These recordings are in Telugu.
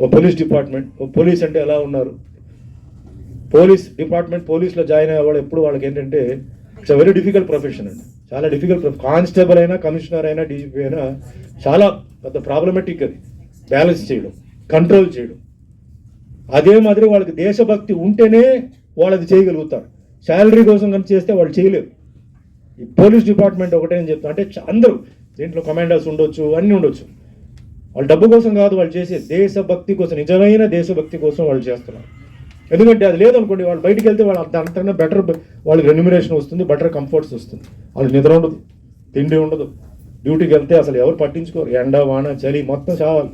ఓ పోలీస్ డిపార్ట్మెంట్ ఓ పోలీస్ అంటే ఎలా ఉన్నారు? పోలీస్ డిపార్ట్మెంట్ పోలీస్లో జాయిన్ అయ్యేవాడు ఎప్పుడు వాళ్ళకి ఏంటంటే it's a very difficult profession అండి. చాలా డిఫికల్ట్ కానిస్టేబుల్ అయినా కమిషనర్ అయినా డీజీపీ అయినా చాలా పెద్ద ప్రాబ్లమెటిక్ అది. బ్యాలెన్స్ చేయడం కంట్రోల్ చేయడం. అదే మాదిరి వాళ్ళకి దేశభక్తి ఉంటేనే వాళ్ళు అది చేయగలుగుతారు. శాలరీ కోసం కనుక చేస్తే వాళ్ళు చేయలేరు. ఈ పోలీస్ డిపార్ట్మెంట్ ఒకటే అని చెప్తా అంటే చ- అందరూ దీంట్లో కమాండర్స్ ఉండొచ్చు అన్నీ ఉండొచ్చు. వాళ్ళు డబ్బు కోసం కాదు వాళ్ళు చేసే దేశభక్తి కోసం నిజమైన దేశభక్తి కోసం వాళ్ళు చేస్తున్నారు. ఎందుకంటే అది లేదనుకోండి వాళ్ళు బయటికి వెళ్తే వాళ్ళు అంతకన్నా బెటర్ వాళ్ళకి రెన్యుమరేషన్ వస్తుంది బెటర్ కంఫర్ట్స్ వస్తుంది. వాళ్ళకి నిద్ర ఉండదు తిండి ఉండదు డ్యూటీకి వెళ్తే అసలు ఎవరు పట్టించుకోరు. ఎండ వాన చలి మొత్తం చావాలి.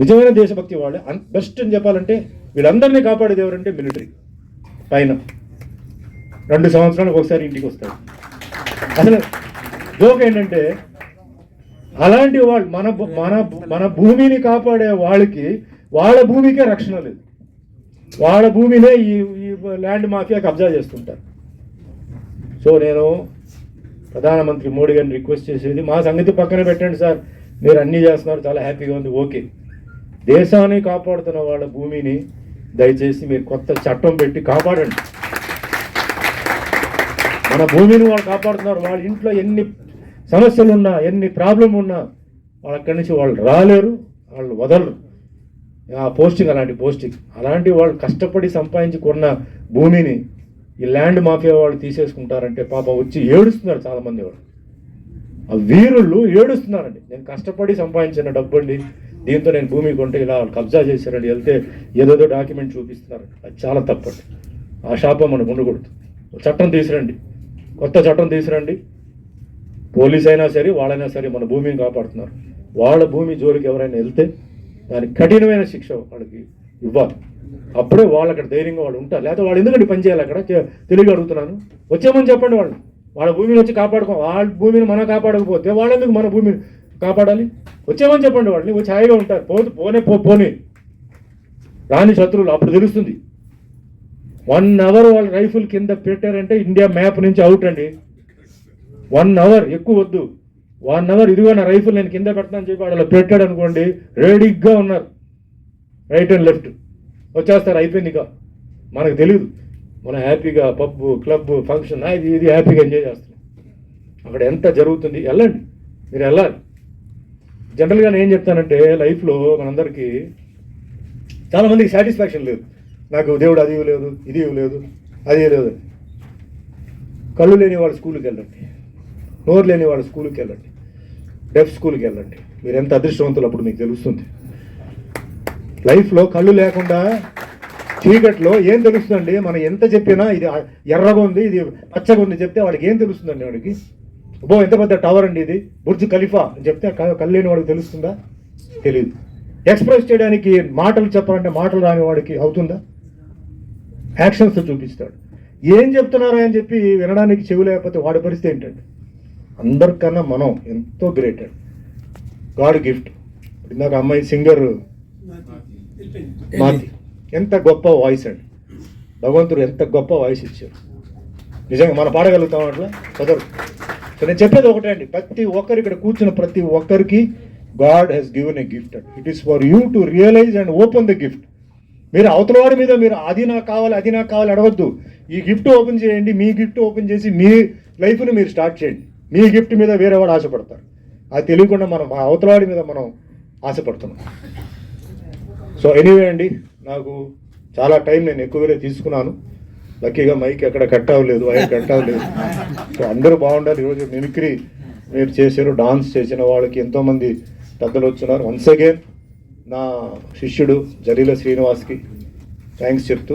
నిజమైన దేశభక్తి వాళ్ళే. బెస్ట్ అని చెప్పాలంటే వీళ్ళందరినీ కాపాడేది ఎవరంటే మిలిటరీ పైన. రెండు సంవత్సరాలకు ఒకసారి ఇంటికి వస్తారు. అసలు జోక్ ఏంటంటే అలాంటి వాళ్ళు మన భూ- మన మన భూమిని కాపాడే వాళ్ళకి వాళ్ళ భూమికే రక్షణ లేదు. వాళ్ళ భూమినే ఈ ఈ ల్యాండ్ మాఫియా కబ్జా చేస్తుంటారు. సో నేను ప్రధానమంత్రి మోడీ గారిని రిక్వెస్ట్ చేసేది మా సంగతి పక్కన పెట్టండి సార్. మీరు అన్నీ చేస్తున్నారు చాలా హ్యాపీగా ఉంది ఓకే. దేశాన్ని కాపాడుతున్న వాళ్ళ భూమిని దయచేసి మీరు కొత్త చట్టం పెట్టి కాపాడండి. మన భూమిని వాళ్ళు కాపాడుతున్నారు వాళ్ళ ఇంట్లో ఎన్ని సమస్యలు ఉన్నా ఎన్ని ప్రాబ్లం ఉన్నా వాళ్ళ అక్కడి నుంచి వాళ్ళు రాలేరు వాళ్ళు వదలరు. ఆ పోస్టింగ్ అలాంటి పోస్టింగ్. అలాంటి వాళ్ళు కష్టపడి సంపాదించుకున్న భూమిని ఈ ల్యాండ్ మాఫియా వాళ్ళు తీసేసుకుంటారంటే పాప వచ్చి ఏడుస్తున్నారు చాలామంది వాళ్ళు ఆ వీరుళ్ళు ఏడుస్తున్నారండి. నేను కష్టపడి సంపాదించిన డబ్బు అండి దీంతో నేను భూమి కొంటే ఇలా వాళ్ళు కబ్జా చేశారండి వెళ్తే ఏదేదో డాక్యుమెంట్ చూపిస్తున్నారు. అది చాలా తప్పండి. ఆ శాపం మనకు ఉండకూడదు. చట్టం తీసురండి. కొత్త చట్టం తీసురండి. పోలీస్ అయినా సరే వాళ్ళైనా సరే మన భూమిని కాపాడుతున్నారు. వాళ్ళ భూమి జోలికి ఎవరైనా వెళ్తే దానికి కఠినమైన శిక్ష వాళ్ళకి ఇవ్వాలి. అప్పుడే వాళ్ళు అక్కడ ధైర్యంగా వాళ్ళు ఉంటారు. లేకపోతే వాళ్ళు ఎందుకంటే పని చేయాలి అక్కడ? చే- తెలివి అడుగుతున్నాను. వచ్చేమని చెప్పండి వాళ్ళు. వాళ్ళ భూమిని వచ్చి కాపాడుకో వాళ్ళ భూమిని మనం కాపాడకపోతే వాళ్ళెందుకు మన భూమిని కాపాడాలి? వచ్చేమని చెప్పండి వాళ్ళని. వచ్చి హాయిగా ఉంటారు. పోతే పోనే పో పోనీ. రాని శత్రువులు అప్పుడు తెలుస్తుంది. వన్ అవర్ వాళ్ళు రైఫిల్ కింద పెట్టారంటే ఇండియా మ్యాప్ నుంచి అవుట్ అండి. వన్ అవర్ ఎక్కువ వద్దు. వన్ అవర్ ఇదిగో నా రైఫిల్ నేను కింద పెడతానని చెప్పి వాళ్ళు పెట్టాడు అనుకోండి రెడీగా ఉన్నారు. రైట్ అండ్ లెఫ్ట్ వచ్చేస్తారు అయిపోయింది ఇక. మనకు తెలియదు మనం హ్యాపీగా పబ్ క్లబ్ ఫంక్షన్ ఇది ఇది హ్యాపీగా ఎంజాయ్ చేస్తున్నాం. అక్కడ ఎంత జరుగుతుంది వెళ్ళండి. మీరు వెళ్ళాలి. జనరల్గా నేను ఏం చెప్తానంటే లైఫ్లో మనందరికీ చాలామందికి సాటిస్ఫాక్షన్ లేదు. నాకు దేవుడు అది ఇవ్వలేదు ఇది ఇవ్వలేదు అది లేదు కళ్ళు లేని వాళ్ళు స్కూల్కి వెళ్ళండి. నోరు లేని వాళ్ళ స్కూల్కి వెళ్ళండి. డెఫ్ స్కూల్కి వెళ్ళండి. మీరు ఎంత అదృష్టవంతులు అప్పుడు మీకు తెలుస్తుంది. లైఫ్లో కళ్ళు లేకుండా చీకట్లో ఏం తెలుస్తుందండి? మనం ఎంత చెప్పినా ఇది ఎర్రగా ఉంది ఇది పచ్చగా ఉంది చెప్తే వాడికి ఏం తెలుస్తుందండి వాడికి? అబ్బో ఎంత పెద్ద టవర్ అండి ఇది. బుర్జ్ ఖలీఫా అని చెప్తే కళ్ళు లేని వాడికి తెలుస్తుందా? తెలియదు ఎక్స్ప్రెస్ చేయడానికి మాటలు చెప్పాలంటే మాటలు రాని వాడికి అవుతుందా? యాక్షన్స్ చూపిస్తాడు. ఏం చెప్తున్నారా అని చెప్పి వినడానికి చెవి లేకపోతే వాడి పరిస్థితి ఏంటండి? అందరికన్నా మనం ఎంతో గ్రేట్ అండి గాడ్ గిఫ్ట్. ఇందాక అమ్మాయి సింగర్ మాతి. ఎంత గొప్ప వాయిస్ అండి. భగవంతుడు ఎంత గొప్ప వాయిస్ ఇచ్చారు నిజంగా మనం పాడగలుగుతాం అట్లా? సో నేను చెప్పేది ఒకటే అండి. ప్రతి ఒక్కరు ఇక్కడ కూర్చున్న ప్రతి ఒక్కరికి God has given a gift and. It is for you to realise and open the gift. మీరు అవతల వాడి మీద మీరు అది నాకు కావాలి అది నాకు కావాలి అడగద్దు. ఈ గిఫ్ట్ ఓపెన్ చేయండి మీ గిఫ్ట్ ఓపెన్ చేసి మీ లైఫ్ని మీరు స్టార్ట్ చేయండి. మీ గిఫ్ట్ మీద వేరే వాడు ఆశపడతారు అది తెలియకుండా మనం ఆ అవతల వాడి మీద మనం ఆశపడుతున్నాం. సో ఎనీవే అండి నాకు చాలా టైం నేను ఎక్కువగా తీసుకున్నాను. లక్కీగా మైక్ ఎక్కడ కట్ అవ్వలేదు వైర్ కట్ అవ్వలేదు. సో అందరూ బాగుండాలి. ఈరోజు మిమిక్రీ మీరు చేశారు డాన్స్ చేసిన వాళ్ళకి ఎంతోమంది పెద్దలు వచ్చినారు వన్స్ అగైన్ నా శిష్యుడు జరీల శ్రీనివాస్కి థ్యాంక్స్ చెప్తూ